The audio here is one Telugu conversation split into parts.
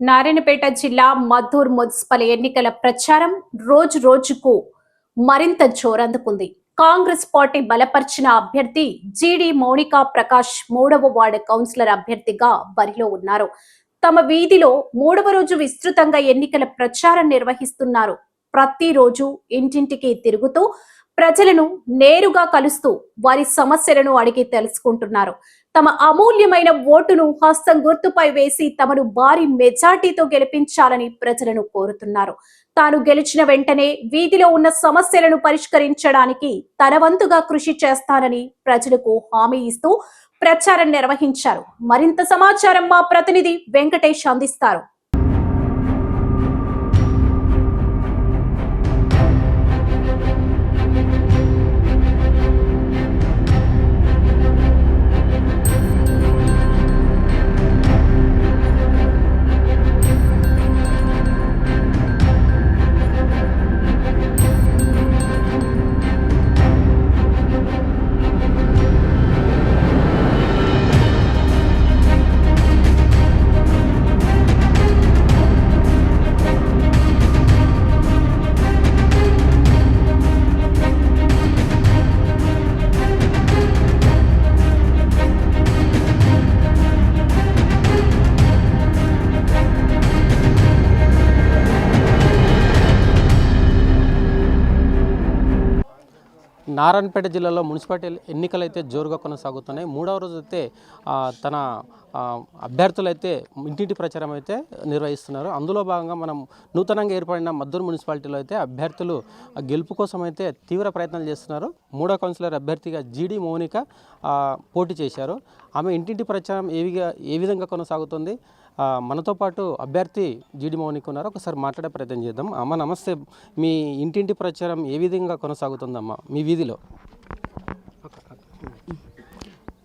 నారాయణపేట జిల్లా మద్దూర్ మున్సిపల్ ఎన్నికల ప్రచారం రోజు రోజుకు మరింత జోరందుకుంది. కాంగ్రెస్ పార్టీ బలపరిచిన అభ్యర్థి జీడి మౌనికా ప్రకాష్ మూడవ వార్డు కౌన్సిలర్ అభ్యర్థిగా బరిలో ఉన్నారు. తమ వీధిలో మూడవ రోజు విస్తృతంగా ఎన్నికల ప్రచారం నిర్వహిస్తున్నారు. ప్రతిరోజు ఇంటింటికి తిరుగుతూ ప్రజలను నేరుగా కలుస్తూ వారి సమస్యలను అడిగి తెలుసుకుంటున్నారు. తమ అమూల్యమైన ఓటును హస్తం గుర్తుపై వేసి తమను భారీ మెజార్టీతో గెలిపించాలని ప్రజలను కోరుతున్నారు. తాను గెలిచిన వెంటనే వీధిలో ఉన్న సమస్యలను పరిష్కరించడానికి తన వంతుగా కృషి చేస్తానని ప్రజలకు హామీ ఇస్తూ ప్రచారం నిర్వహించారు. మరింత సమాచారం మా ప్రతినిధి వెంకటేష్ అందిస్తారు. నారాయణపేట జిల్లాలో మున్సిపాలిటీ ఎన్నికలు అయితే జోరుగా కొనసాగుతున్నాయి మూడవ రోజు అయితే తన అభ్యర్థులు అయితే ఇంటింటి ప్రచారం అయితే నిర్వహిస్తున్నారు. అందులో భాగంగా మనం నూతనంగా ఏర్పడిన మద్దూరు మున్సిపాలిటీలో అయితే అభ్యర్థులు గెలుపు కోసం అయితే తీవ్ర ప్రయత్నాలు చేస్తున్నారు. మూడో కౌన్సిలర్ అభ్యర్థిగా జీడి మౌనిక పోటీ చేశారు. ఆమె ఇంటింటి ప్రచారం ఏ ఏ విధంగా కొనసాగుతుంది? మనతో పాటు అభ్యర్థి జీడి మౌనిక్ ఉన్నారు. ఒకసారి మాట్లాడే ప్రయత్నం చేద్దాం. అమ్మ నమస్తే. మీ ఇంటింటి ప్రచారం ఏ విధంగా కొనసాగుతుందమ్మా? మీ వీధిలో.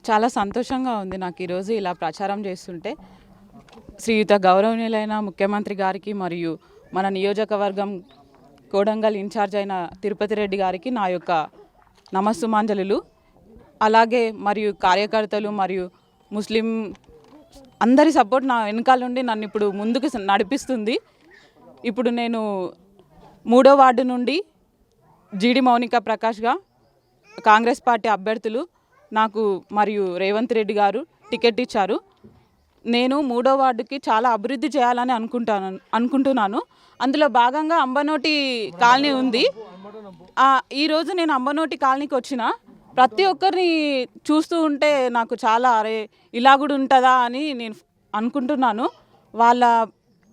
చాలా సంతోషంగా ఉంది నాకు ఈరోజు ఇలా ప్రచారం చేస్తుంటే. శ్రీయుత గౌరవనీయులైన ముఖ్యమంత్రి గారికి మరియు మన నియోజకవర్గం కోడంగల్ ఇన్ఛార్జ్ అయిన తిరుపతి రెడ్డి గారికి నా యొక్క నమస్సుమాంజలులు. అలాగే మరియు కార్యకర్తలు మరియు ముస్లిం అందరి సపోర్ట్ నా వెనకాల నుండి నన్ను ఇప్పుడు ముందుకు నడిపిస్తుంది. ఇప్పుడు నేను మూడో వార్డు నుండి జీడి మౌనిక ప్రకాష్గా కాంగ్రెస్ పార్టీ అభ్యర్థులు నాకు మరియు రేవంత్ రెడ్డి గారు టికెట్ ఇచ్చారు. నేను మూడో వార్డుకి చాలా అభివృద్ధి చేయాలని అనుకుంటాను అనుకుంటున్నాను. అందులో భాగంగా అంబనోటి కాలనీ ఉంది. ఈరోజు నేను అంబనోటి కాలనీకి వచ్చిన. ప్రతి ఒక్కరిని చూస్తూ ఉంటే నాకు చాలా అరే ఇలా కూడా ఉంటుందా అని నేను అనుకుంటున్నాను. వాళ్ళ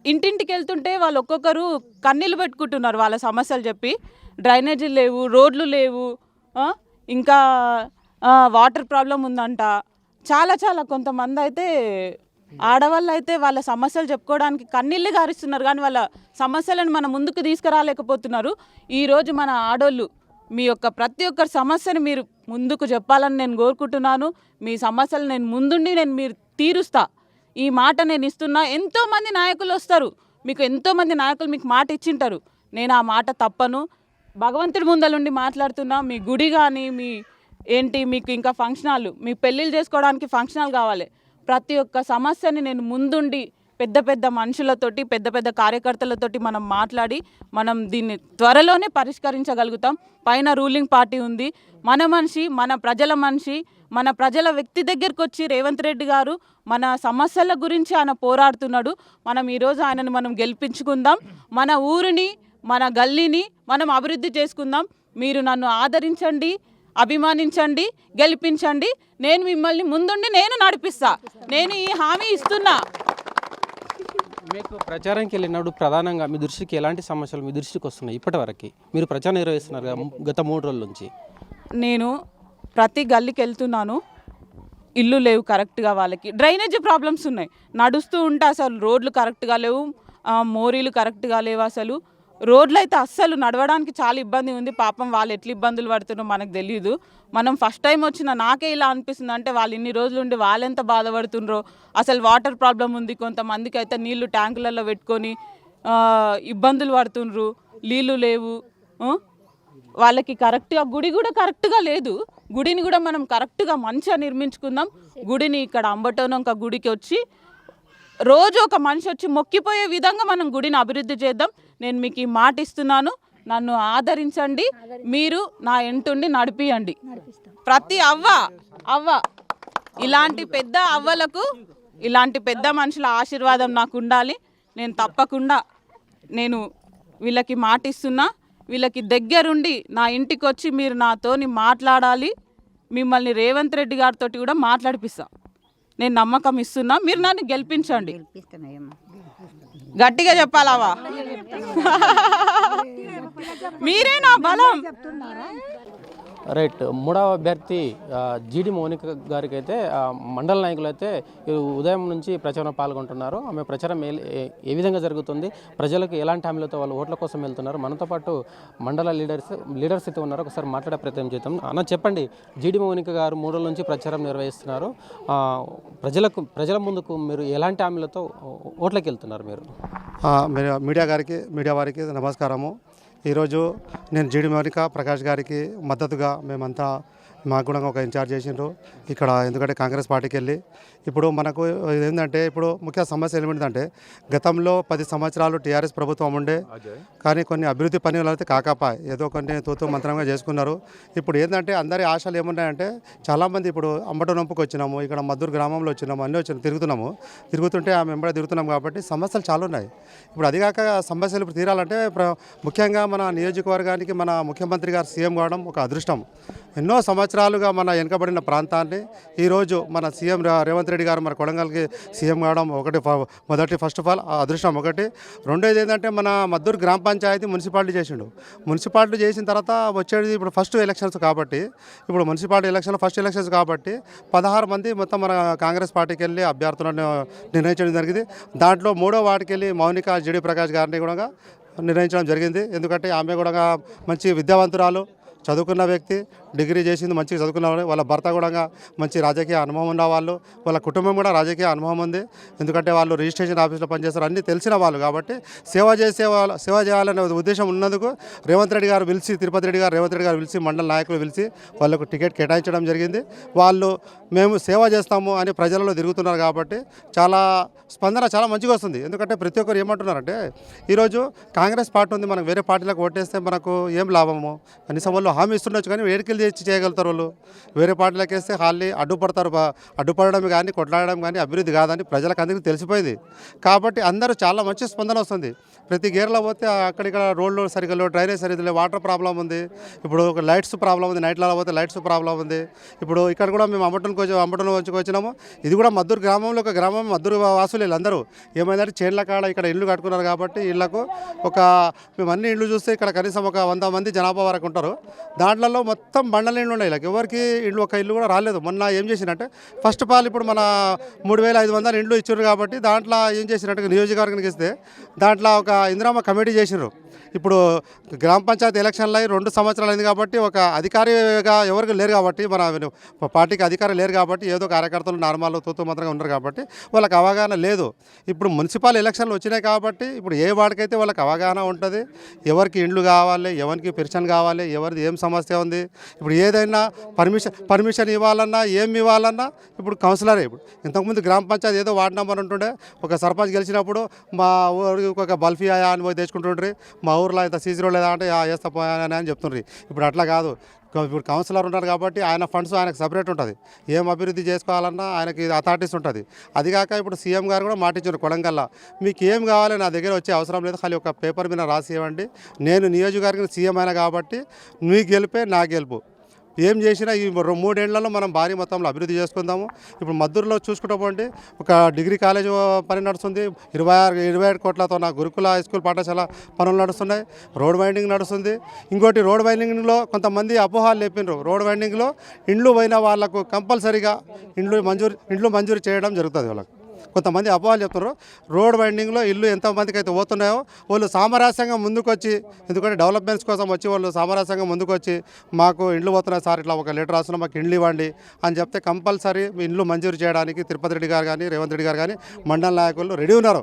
ఇంటింటికి వెళ్తుంటే వాళ్ళు ఒక్కొక్కరు కన్నీళ్ళు పెట్టుకుంటున్నారు వాళ్ళ సమస్యలు చెప్పి. డ్రైనేజీలు లేవు రోడ్లు లేవు ఇంకా వాటర్ ప్రాబ్లం ఉందంట. చాలా చాలా కొంతమంది అయితే ఆడవాళ్ళు అయితే వాళ్ళ సమస్యలు చెప్పుకోవడానికి కన్నీళ్ళు గారిస్తున్నారు కానీ వాళ్ళ సమస్యలను మన ముందుకు తీసుకురాలేకపోతున్నారు. ఈరోజు మన ఆడోళ్ళు మీ యొక్క ప్రతి ఒక్కరి సమస్యను మీరు ముందుకు చెప్పాలని నేను కోరుకుంటున్నాను. మీ సమస్యలు నేను ముందుండి నేను మీరు తీరుస్తా. ఈ మాట నేను ఇస్తున్నా. ఎంతోమంది నాయకులు వస్తారు. మీకు ఎంతోమంది నాయకులు మీకు మాట ఇచ్చింటారు. నేను ఆ మాట తప్పను. భగవంతుడి ముందలుండి మాట్లాడుతున్నా. మీ గుడి కానీ మీ ఏంటి మీకు ఇంకా ఫంక్షన్ హాల్ మీ పెళ్ళిళ్ళు చేసుకోవడానికి ఫంక్షన్ హాల్ కావాలి. ప్రతి ఒక్క సమస్యని నేను ముందుండి పెద్ద పెద్ద మనుషులతోటి పెద్ద పెద్ద కార్యకర్తలతోటి మనం మాట్లాడి మనం దీన్ని త్వరలోనే పరిష్కరించగలుగుతాం. పైన రూలింగ్ పార్టీ ఉంది. మన మనిషి మన ప్రజల మనిషి మన ప్రజల వ్యక్తి దగ్గరికి వచ్చి రేవంత్ రెడ్డి గారు మన సమస్యల గురించి ఆయన పోరాడుతున్నాడు. మనం ఈరోజు ఆయనను మనం గెలిపించుకుందాం. మన ఊరిని మన గల్లీని మనం అభివృద్ధి చేసుకుందాం. మీరు నన్ను ఆదరించండి అభిమానించండి గెలిపించండి. నేను మిమ్మల్ని ముందుండి నేను నడిపిస్తా. నేను ఈ హామీ ఇస్తున్నా. మీకు ప్రచారానికి వెళ్ళినప్పుడు ప్రధానంగా మీ దృష్టికి ఎలాంటి సమస్యలు మీ దృష్టికి వస్తున్నాయి ఇప్పటివరకు? మీరు ప్రచారం నిర్వహిస్తున్నారు గత మూడు రోజుల నుంచి. నేను ప్రతి గల్లీకి వెళ్తున్నాను. ఇల్లు లేవు కరెక్ట్గా వాళ్ళకి. డ్రైనేజ్ ప్రాబ్లమ్స్ ఉన్నాయి. నడుస్తూ ఉంటే అసలు రోడ్లు కరెక్ట్గా లేవు. మోరీలు కరెక్ట్గా లేవు అసలు. రోడ్లు అయితే అస్సలు నడవడానికి చాలా ఇబ్బంది ఉంది. పాపం వాళ్ళు ఎట్లా ఇబ్బందులు పడుతున్నారో మనకు తెలియదు మనం ఫస్ట్ టైం వచ్చిన నాకే ఇలా అనిపిస్తుంది. అంటే వాళ్ళు ఇన్ని రోజులు ఉండి వాళ్ళు ఎంత బాధపడుతుండ్రో అసలు వాటర్ ప్రాబ్లం ఉంది. కొంతమందికి అయితే నీళ్ళు ట్యాంకులలో పెట్టుకొని ఇబ్బందులు పడుతుండ్రు. నీళ్ళు లేవు. వాళ్ళకి కరెక్ట్గా గుడి కూడా కరెక్ట్గా లేదు. గుడిని కూడా మనం కరెక్ట్గా మంచిగా నిర్మించుకుందాం. గుడిని ఇక్కడ అంబటోనంక గుడికి వచ్చి రోజు ఒక మనిషి వచ్చి మొక్కిపోయే విధంగా మనం గుడిని అభివృద్ధి చేద్దాం. నేను మీకు ఈ మాట ఇస్తున్నాను. నన్ను ఆదరించండి. మీరు నా ఎంటుండి నడిపియండి. ప్రతి అవ్వ అవ్వ ఇలాంటి పెద్ద అవ్వలకు ఇలాంటి పెద్ద మనుషుల ఆశీర్వాదం నాకు ఉండాలి. నేను తప్పకుండా నేను వీళ్ళకి మాటిస్తున్నా వీళ్ళకి దగ్గరుండి నా ఇంటికి వచ్చి మీరు నాతోని మాట్లాడాలి. మిమ్మల్ని రేవంత్ రెడ్డి గారితో కూడా మాట్లాడిపిస్తా. నేను నమ్మకం ఇస్తున్నా. మీరు నన్ను గెలిపించండి. గట్టిగా చెప్పాలావా? మీరే నా బలం. రైట్. మూడవ అభ్యర్థి జీడి మౌనిక గారికి అయితే మండల నాయకులు అయితే ఉదయం నుంచి ప్రచారం పాల్గొంటున్నారు. ఆమె ప్రచారం ఏ విధంగా జరుగుతుంది? ప్రజలకు ఎలాంటి హామీలతో వాళ్ళు ఓట్ల కోసం వెళ్తున్నారు? మనతో పాటు మండల లీడర్స్ లీడర్స్ అయితే ఉన్నారు. ఒకసారి మాట్లాడే ప్రయత్నం చేద్దాం. అన్న చెప్పండి. జీడి మౌనిక గారు మూడు రోజుల నుంచి ప్రచారం నిర్వహిస్తున్నారు. ప్రజలకు ప్రజల ముందుకు మీరు ఎలాంటి హామీలతో ఓట్లకి వెళ్తున్నారు మీరు? మీడియా గారికి మీడియా వారికి నమస్కారము. ఈరోజు నేను జీడి మౌనిక ప్రకాష్ గారికి మద్దతుగా మేమంతా మాకు కూడా ఒక ఇన్ఛార్జ్ చేసిండ్రు. ఇక్కడ ఎందుకంటే కాంగ్రెస్ పార్టీకి వెళ్ళి ఇప్పుడు మనకు ఏంటంటే ఇప్పుడు ముఖ్య సమస్య ఏమిటంటే గతంలో పది సంవత్సరాలు టీఆర్ఎస్ ప్రభుత్వం ఉండే కానీ కొన్ని అభివృద్ధి పనులు అయితే కాకపాయ్ ఏదో కొన్ని తూతూ మంత్రంగా చేసుకున్నారు. ఇప్పుడు ఏంటంటే అందరి ఆశలు ఏమున్నాయంటే చాలామంది ఇప్పుడు అంబట నొంపుకు వచ్చినాము ఇక్కడ మద్దూరు గ్రామంలో వచ్చినాము అన్నీ వచ్చి తిరుగుతున్నాము. తిరుగుతుంటే ఆమె వెంబడి తిరుగుతున్నాం కాబట్టి సమస్యలు చాలా ఉన్నాయి. ఇప్పుడు అది కాక సమస్యలు ఇప్పుడు తీరాలంటే ముఖ్యంగా మన నియోజకవర్గానికి మన ముఖ్యమంత్రి గారు సీఎం కావడం ఒక అదృష్టం. ఎన్నో సంవత్సరాలుగా మన వెనుకబడిన ప్రాంతాన్ని ఈరోజు మన సీఎం రేవంత్ రెడ్డి గారు మన కొడంగల్కి సీఎం కావడం ఒకటి మొదటి ఫస్ట్ ఆఫ్ ఆల్ అదృష్టం ఒకటి. రెండోది ఏంటంటే మన మద్దూరు గ్రామ పంచాయతీ మున్సిపాలిటీ చేసిండు. మున్సిపాలిటీ చేసిన తర్వాత వచ్చేది ఇప్పుడు ఫస్ట్ ఎలక్షన్స్ కాబట్టి ఇప్పుడు మున్సిపాలిటీ ఎలక్షన్ ఫస్ట్ ఎలక్షన్స్ కాబట్టి పదహారు మంది మొత్తం మన కాంగ్రెస్ పార్టీకి వెళ్ళి అభ్యర్థులను నిర్ణయించడం జరిగింది. దాంట్లో మూడో వాటికి వెళ్ళి మౌనిక జిడి ప్రకాష్ గారిని కూడా నిర్ణయించడం జరిగింది. ఎందుకంటే ఆమె కూడా మంచి విద్యావంతురాలు చదువుకున్న వ్యక్తి. డిగ్రీ చేసింది మంచిగా చదువుకున్న వాళ్ళు. వాళ్ళ భర్త కూడా మంచి రాజకీయ అనుభవం ఉన్న వాళ్ళు వాళ్ళ కుటుంబం కూడా రాజకీయ అనుభవం ఉంది. ఎందుకంటే వాళ్ళు రిజిస్ట్రేషన్ ఆఫీస్లో పనిచేస్తారు. అన్నీ తెలిసిన వాళ్ళు కాబట్టి సేవ చేసే వాళ్ళు సేవ చేయాలనే ఉద్దేశం ఉన్నందుకు రేవంత్ రెడ్డి గారు పిలిచి తిరుపతి రెడ్డి గారు రేవంత్ రెడ్డి గారు పిలిచి మండల నాయకులు పిలిచి వాళ్ళకు టికెట్ కేటాయించడం జరిగింది. వాళ్ళు మేము సేవ చేస్తాము అని ప్రజలలో తిరుగుతున్నారు కాబట్టి చాలా స్పందన చాలా మంచిగా వస్తుంది. ఎందుకంటే ప్రతి ఒక్కరు ఏమంటున్నారంటే ఈరోజు కాంగ్రెస్ పార్టీ ఉంది మనకు వేరే పార్టీలకు ఓటేస్తే మనకు ఏం లాభము? కనీసం వాళ్ళు హామీ ఇస్తుండొచ్చు కానీ తెచ్చి చేయగలుగుతారు వాళ్ళు. వేరే పార్టీలకు వేస్తే హాలీ అడ్డుపడతారు బా- అడ్డుపడడం కానీ కొట్లాడడం కానీ అభివృద్ధి కాదని ప్రజలకు అందరికీ తెలిసిపోయింది. కాబట్టి అందరూ చాలా మంచి స్పందన వస్తుంది. ప్రతి గేర్లో పోతే అక్కడిక్కడ రోడ్లు సరిగ్గా లేవు డ్రైనేజ్ సరిగ్గా లేవు వాటర్ ప్రాబ్లం ఉంది. ఇప్పుడు ఒక లైట్స్ ప్రాబ్లం ఉంది నైట్లలో పోతే లైట్స్ ప్రాబ్లం ఉంది. ఇప్పుడు ఇక్కడ కూడా మేము అమ్మటంకి వచ్చి అమ్మటంలో వచ్చి వచ్చినాము. ఇది కూడా మద్దూరు గ్రామంలో ఒక గ్రామం మద్దూరు వాసులు వీళ్ళందరూ ఏమైందంటే చేన్ల కాడ ఇక్కడ ఇల్లు కట్టుకున్నారు కాబట్టి ఇళ్ళకు ఒక మేము అన్ని ఇళ్ళు చూస్తే ఇక్కడ కనీసం ఒక వంద మంది జనాభా వరకు ఉంటారు. దాంట్లో మొత్తం బండలు ఉన్నాయి? ఇలా ఎవరికి ఇండ్లు ఒక ఇల్లు కూడా రాలేదు. మొన్న ఏం చేసినట్టే? ఫస్ట్ ఆఫ్ ఆల్ ఇప్పుడు మన మూడు వేల ఐదు వందల ఇండ్లు ఇచ్చారు కాబట్టి దాంట్లో ఏం చేసినట్టు నియోజకవర్గానికి ఇస్తే దాంట్లో ఒక ఇందిరామ కమిటీ చేసినారు ఇప్పుడు గ్రామ పంచాయతీ ఎలక్షన్లు అయి రెండు సంవత్సరాలు అయింది కాబట్టి ఒక అధికారిగా ఎవరికి లేరు కాబట్టి మన పార్టీకి అధికారం లేరు కాబట్టి ఏదో కార్యకర్తలు నార్మల్ తూతూ మాత్రంగా ఉన్నారు కాబట్టి వాళ్ళకి అవగాహన లేదు. ఇప్పుడు మున్సిపల్ ఎలక్షన్లు వచ్చినాయి కాబట్టి ఇప్పుడు ఏ వాడికైతే వాళ్ళకి అవగాహన ఉంటుంది ఎవరికి ఇండ్లు కావాలి ఎవరికి పెన్షన్ కావాలి ఎవరిది ఏం సమస్య ఉంది ఇప్పుడు ఏదైనా పర్మిషన్ పర్మిషన్ ఇవ్వాలన్నా ఏం ఇవ్వాలన్నా ఇప్పుడు కౌన్సిలరే. ఇప్పుడు ఇంతకుముందు గ్రామ పంచాయతీ ఏదో వార్డు నెంబర్ ఉంటుండే ఒక సర్పంచ్ గెలిచినప్పుడు మా ఊరికి ఒక బల్ఫీ ఆయా అని పోయి తెచ్చుకుంటుండ్రి మా ఊర్లో ఇంత సీసీ రోడ్ లేదా అంటే వేస్తా పోయానని అని చెప్తుండ్రి. ఇప్పుడు అట్లా కాదు. ఇప్పుడు కౌన్సిలర్ ఉంటారు కాబట్టి ఆయన ఫండ్స్ ఆయనకు సపరేట్ ఉంటుంది. ఏం అభివృద్ధి చేసుకోవాలన్నా ఆయనకి అథారిటీస్ ఉంటుంది. అది కాక ఇప్పుడు సీఎం గారు కూడా మాటించారు కొడంగల్లా. మీకు ఏం కావాలి నా దగ్గర వచ్చే అవసరం లేదు. ఖాళీ ఒక పేపర్ మీద రాసి ఇవ్వండి. నేను నియోజకవర్గం సీఎం అయినా కాబట్టి నీ గెలిపే నా గెలుపు. ఏం చేసినా ఈ మూడేళ్ళలో మనం భారీ మొత్తంలో అభివృద్ధి చేసుకుందాము. ఇప్పుడు మద్దూరులో చూసుకుంటా ఒక డిగ్రీ కాలేజ్ పని నడుస్తుంది. ఇరవై ఆరు ఇరవై ఏడు కోట్లతో నా గురుకుల హై స్కూల్ పాఠశాల పనులు నడుస్తున్నాయి. రోడ్ వైండింగ్ నడుస్తుంది. ఇంకోటి రోడ్ వైండింగ్లో కొంతమంది అపోహాలు లేపినారు. రోడ్ వైండింగ్లో ఇండ్లు పోయిన వాళ్ళకు కంపల్సరీగా ఇండ్లు మంజూరు ఇండ్లు మంజూరు చేయడం జరుగుతుంది వాళ్ళకి. కొంతమంది అపోహలు చెప్తున్నారు. రోడ్ వైండింగ్లో ఇల్లు ఎంతమందికి అయితే పోతున్నాయో వాళ్ళు సామరస్యంగా ముందుకొచ్చి ఎందుకంటే డెవలప్మెంట్స్ కోసం వచ్చి వాళ్ళు సామరస్యంగా ముందుకొచ్చి మాకు ఇండ్లు పోతున్నాయి సార్ ఇట్లా ఒక లెటర్ రాస్తున్నా మాకు ఇండ్లు ఇవ్వండి అని చెప్తే కంపల్సరీ మీ ఇండ్లు మంజూరు చేయడానికి తిరుపతి రెడ్డి గారు కానీ రేవంత్ రెడ్డి గారు కానీ మండల నాయకులు రెడీ ఉన్నారు.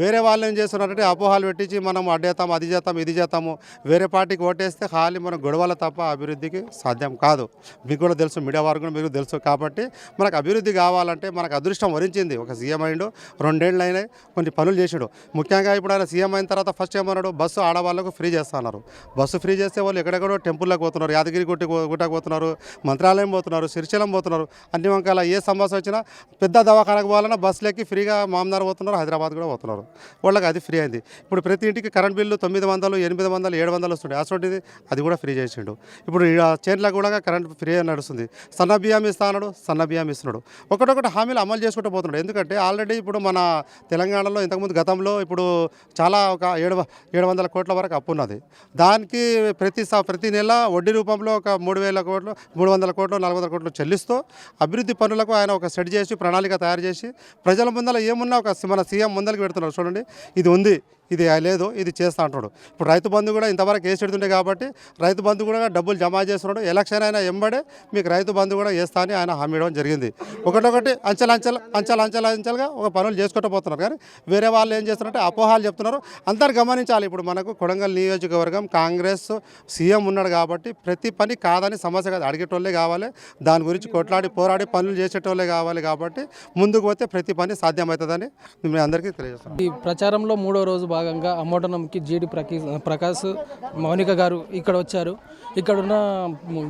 వేరే వాళ్ళు ఏం చేస్తున్నారంటే అపోహాలు పెట్టించి మనం అడ్డేస్తాం అది చేస్తాం ఇది చేస్తాము. వేరే పార్టీకి ఓటేస్తే ఖాళీ మనం గొడవల తప్ప అభివృద్ధికి సాధ్యం కాదు. మీకు కూడా తెలుసు మీడియా వారు కూడా మీకు తెలుసు కాబట్టి మనకు అభివృద్ధి కావాలంటే మనకు అదృష్టం వరించింది. ఒక సీఎం సీఎం అయిండు. రెండేళ్ళు అయినాయి కొన్ని పనులు చేసాడు. ముఖ్యంగా ఇప్పుడు ఆయన సీఎం అయిన తర్వాత ఫస్ట్ ఏమన్నాడు బస్సు ఆడవాళ్ళకు ఫ్రీ చేస్తున్నారు బస్సు ఫ్రీ చేస్తే వాళ్ళు ఎక్కడెక్కడో టెంపుల్లోకి పోతున్నారు. యాదగిరి గుట్టి గుట్టకు పోతున్నారు. మంత్రాలయం పోతున్నారు. సిరిశైలం పోతున్నారు. అన్ని వంకాల ఏ సమస్య వచ్చినా పెద్ద దవాఖానకు పోవాలన్నా బస్సులెక్కి ఫ్రీగా మామదారు పోతున్నారు. హైదరాబాద్ కూడా పోతున్నారు. వాళ్ళకి అది ఫ్రీ అయింది. ఇప్పుడు ప్రతి ఇంటికి కరెంట్ బిల్లు తొమ్మిది వందలు ఎనిమిది వందలు ఏడు వందలు వస్తుండే. అటువంటిది అది కూడా ఫ్రీ చేసిండు. ఇప్పుడు చైన్లో కూడా కరెంట్ ఫ్రీ అని నడుస్తుంది. సన్న బియ్యం ఇస్తా అన్నాడు. సన్న బియ్యం ఇస్తున్నాడు. ఒకటొకటి హామీలు అమలు చేసుకుంటూ పోతున్నాడు. ఎందుకంటే ఆల్రెడీ ఇప్పుడు మన తెలంగాణలో ఇంతకుముందు గతంలో ఇప్పుడు చాలా ఒక ఏడు వ- ఏడు వందల కోట్ల వరకు అప్పు ఉన్నది. దానికి ప్రతి స- ప్రతి నెల వడ్డీ రూపంలో ఒక మూడు వేల కోట్లు మూడు వందల కోట్లు నాలుగు వందల కోట్లు చెల్లిస్తూ అభివృద్ధి పనులకు ఆయన ఒక సెట్ చేసి ప్రణాళిక తయారు చేసి ప్రజల ముందర ఏమున్నా ఒక మన సీఎం ముందరికి పెడుతున్నారు. చూడండి ఇది ఉంది. ఇది లేదు ఇది చేస్తా అంటున్నాడు. ఇప్పుడు రైతు బంధు కూడా ఇంతవరకు వేసి పెడుతుండే కాబట్టి రైతు బంధు కూడా డబ్బులు జమ చేస్తున్నాడు. ఎలక్షన్ అయినా ఎంబడే మీకు రైతు బంధు కూడా వేస్తా అని ఆయన హామీ ఇవ్వడం జరిగింది. ఒకటొకటి అంచెల అంచెల అంచెల అంచెల అంచెలుగా ఒక పనులు చేసుకుంటూ పోతున్నారు కానీ వేరే వాళ్ళు ఏం చేస్తున్నారంటే అపోహాలు చెప్తున్నారు. అందరు గమనించాలి. ఇప్పుడు మనకు కొడంగల్ నియోజకవర్గం కాంగ్రెస్ సీఎం ఉన్నాడు కాబట్టి ప్రతి పని కాదని సమస్య కాదు. అడిగేటోళ్ళే కావాలి. దాని గురించి కొట్లాడి పోరాడి పనులు చేసేటోళ్ళే కావాలి కాబట్టి ముందుకు పోతే ప్రతి పని సాధ్యమవుతుందని మేము అందరికీ తెలియజేస్తున్నాం ఈ ప్రచారంలో మూడో రోజు భాగంగా అమ్మోటనంకి జీడి ప్రకీ ప్రకాష్ మౌనిక గారు ఇక్కడ వచ్చారు. ఇక్కడ ఉన్న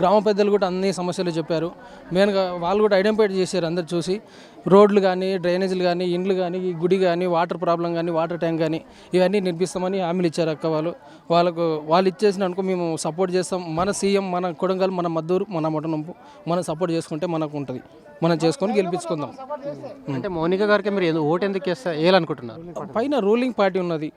గ్రామ పెద్దలు కూడా అన్ని సమస్యలు చెప్పారు. మెయిన్గా వాళ్ళు కూడా ఐడెంటిఫై చేశారు అందరు చూసి. రోడ్లు కానీ డ్రైనేజీలు కానీ ఇండ్లు కానీ గుడి కానీ వాటర్ ప్రాబ్లం కానీ వాటర్ ట్యాంక్ కానీ ఇవన్నీ నిర్మిస్తామని హామీలు ఇచ్చారు అక్క వాళ్ళు. వాళ్ళకు వాళ్ళు ఇచ్చేసిన అనుకో మేము సపోర్ట్ చేస్తాం. మన సీఎం మన కొడంగల్ మన మద్దూరు మన మొటనంపు మనం సపోర్ట్ చేసుకుంటే మనకు ఉంటుంది. మనం చేసుకొని గెలిపించుకుందాం. అంటే మౌనిక గారికి మీరు ఎందుకు- ఓటు ఎందుకు వేయాలనుకుంటున్నారు? పైన రూలింగ్ పార్టీ ఉన్నది.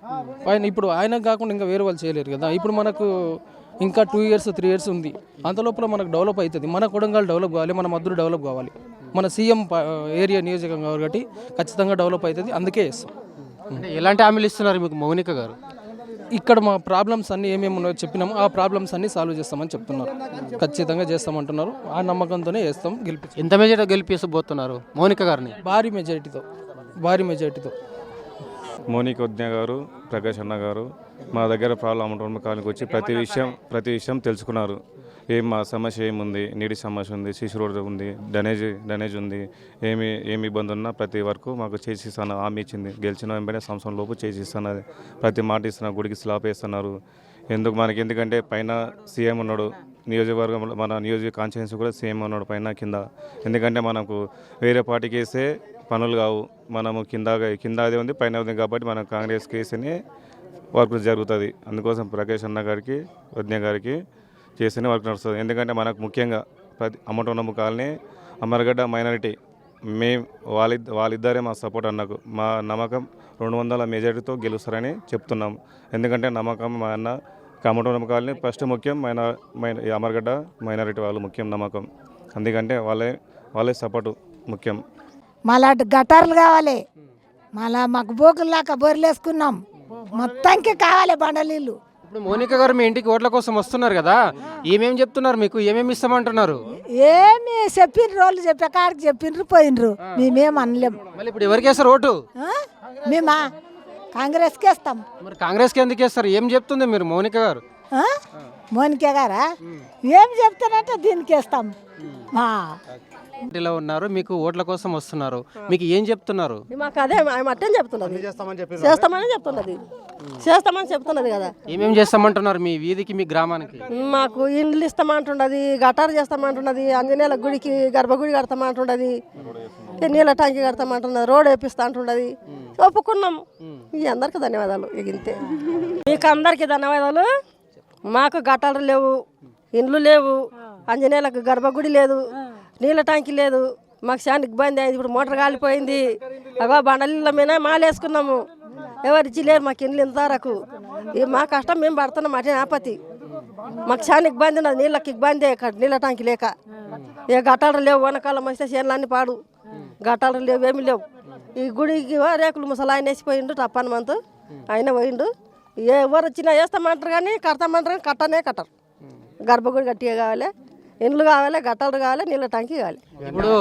పైన ఇప్పుడు ఆయన కాకుండా ఇంకా వేరే వాళ్ళు చేయలేరు కదా. ఇప్పుడు మనకు ఇంకా టూ ఇయర్స్ త్రీ ఇయర్స్ ఉంది. అంత లోపల మనకు డెవలప్ అవుతుంది. మన కొడంగల్ డెవలప్ కావాలి మన మధురు డెవలప్ కావాలి. మన సీఎం ఏరియా నియోజకవర్గం కాబట్టి ఖచ్చితంగా డెవలప్ అవుతుంది. అందుకే అంటే ఎలాంటి హామీలు ఇస్తున్నారు మీకు మౌనిక గారు? ఇక్కడ మా ప్రాబ్లమ్స్ అన్ని ఏమేమి ఉన్నాయో చెప్పినామో. ఆ ప్రాబ్లమ్స్ అన్ని సాల్వ్ చేస్తామని చెప్తున్నారు. ఖచ్చితంగా చేస్తామంటున్నారు. ఆ నమ్మకంతోనే చేస్తాం. గెలిపి ఎంత మెజార్టీ గెలిపిస్తబోతున్నారు మౌనిక గారిని? భారీ మెజారిటీతో భారీ మెజారిటీతో మోనిక్ వద్య గారు ప్రకాష్ అన్న గారు మా దగ్గర ప్రాబ్లం అమ్మటం కాలనికి వచ్చి ప్రతి విషయం ప్రతి విషయం తెలుసుకున్నారు. ఏం మా సమస్య ఏముంది? నీటి సమస్య ఉంది శిశు రోడ్ ఉంది డ్రైనేజ్ డ్రైనేజ్ ఉంది. ఏమి ఏమి ఇబ్బంది ఉన్నా ప్రతి వరకు మాకు చేసి ఇస్తాను హామీ ఇచ్చింది. గెలిచిన వెంటనే సంవత్సరం లోపు చేసి ఇస్తున్నది ప్రతి మాట ఇస్తున్నారు గుడికి స్లాప్ వేస్తున్నారు. ఎందుకు మనకి? ఎందుకంటే పైన సీఎం ఉన్నాడు. నియోజకవర్గంలో మన నియోజక కాన్స్టిట్యున్సీ కూడా సీఎం ఉన్నాడు పైన కింద. ఎందుకంటే మనకు వేరే పార్టీకి వేస్తే పనులు కావు. మనము కింద కింద అదే ఉంది పైన ఉంది కాబట్టి మనం కాంగ్రెస్కి వేస్తేనే వర్క్ జరుగుతుంది. అందుకోసం ప్రకాష్ అన్న గారికి వజ్ఞ గారికి చేస్తేనే వర్క్ నడుస్తుంది. ఎందుకంటే మనకు ముఖ్యంగా ప్రతి అమ్మటోనమ్మ కాలనీ అమరగడ్డ మైనారిటీ మేము వాళ్ళి వాళ్ళిద్దరే మా సపోర్ట్ అన్నకు. మా నమ్మకం రెండు వందల మెజారిటీతో గెలుస్తారని చెప్తున్నాం. ఎందుకంటే నమ్మకం మా అన్న కమ్మటోనమ్మ కాలనీ ఫస్ట్ ముఖ్యం మైనా మైన ఈ అమరగడ్డ మైనారిటీ వాళ్ళు ముఖ్యం నమ్మకం. ఎందుకంటే వాళ్ళే వాళ్ళే సపోర్టు ముఖ్యం. మళ్ళా గటార్లు కావాలి. మళ్ళా మాకు బోకుల్లాక బొర్లేసుకున్నాం. మొత్తానికి కావాలి బండ నీళ్ళు. ఇప్పుడు మౌనిక గారు మీ ఇంటికి ఓట్ల కోసం వస్తున్నారు కదా ఏమేం చెప్తున్నారు మీకు? ఏమేమి ఇస్తామంటున్నారు? ఏమి చెప్పిండ్రు వాళ్ళు చెప్పే కాడికి చెప్పిండ్రు పోయినరు మేమేం అనలేం. మళ్ళీ ఇప్పుడు ఎవరికి వేస్తారు ఓటు? మేమా? కాంగ్రెస్కి వేస్తాం మరి కాంగ్రెస్కి ఎందుకు వేస్తారు? ఏం చెప్తుంది మీరు మౌనిక గారు? ఆ? మోనికే గారా? ఏం చెప్తానంటే దీనికి వేస్తాం. మా పార్టీలో ఉన్నారు మీకు ఓట్ల కోసం వస్తున్నారు. మీకు ఏం చెప్తున్నారు? మాకు అదే ఆమె అట్టని చెప్తున్నది. చేస్తామని చెప్పి చేస్తామని చెప్తున్నది. చేస్తామని చెప్తున్నది కదా. ఏమేం చేస్తామంటున్నారు మీ వీధికి మీ గ్రామానికి? మాకు ఇండ్లు ఇస్తామంటున్నది గటారు చేస్తామంటున్నది ఆంజనేయుల గుడికి గర్భగుడి కడతామంటున్నది నీళ్ళ ట్యాంకి కడతామంటున్నది రోడ్ వేపిస్తా అంటున్నది ఒప్పుకున్నాం. ఈ అందరికి ధన్యవాదాలు ఇక ఇంతే. మీకు అందరికి ధన్యవాదాలు. మాకు గటాలు లేవు ఇండ్లు లేవు ఆంజనేయులకు గర్భగుడి లేదు. నీళ్ళ ట్యాంకి లేదు. మాకు చాలా ఇబ్బంది అయింది. ఇప్పుడు మోటార్ కాలిపోయింది. అగో బండలిళ్ళ మీద మాలేసుకున్నాము. ఎవరు ఇచ్చిలేరు మాకు ఇండ్లు ఇంతవరకు. ఈ మా కష్టం మేము పడుతున్నాం. అటే ఆపతి. మాకు చాలా ఇబ్బంది ఉన్నది. నీళ్ళకి ఇబ్బంది ఇక్కడ నీళ్ళ ట్యాంకి లేక. ఏ గట్టాలు లేవు. వనకాలం వస్తే చేనులన్నీ పాడు. గట్టాలు లేవు. ఏమి లేవు. ఈ గుడికి రేకులు ముసలాయన వేసిపోయిండు. టప్పని మంత్ ఆయన పోయిండు. ఎవరు వచ్చినా వేస్తామంటారు కానీ కడతామంటారు కానీ కట్టనే కట్టరు. గర్భగుడి గట్టిగా కావాలి. ఇండ్లు కావాలి గట్టాలు కావాలి నీళ్ళ టంకి కావాలి. ఇప్పుడు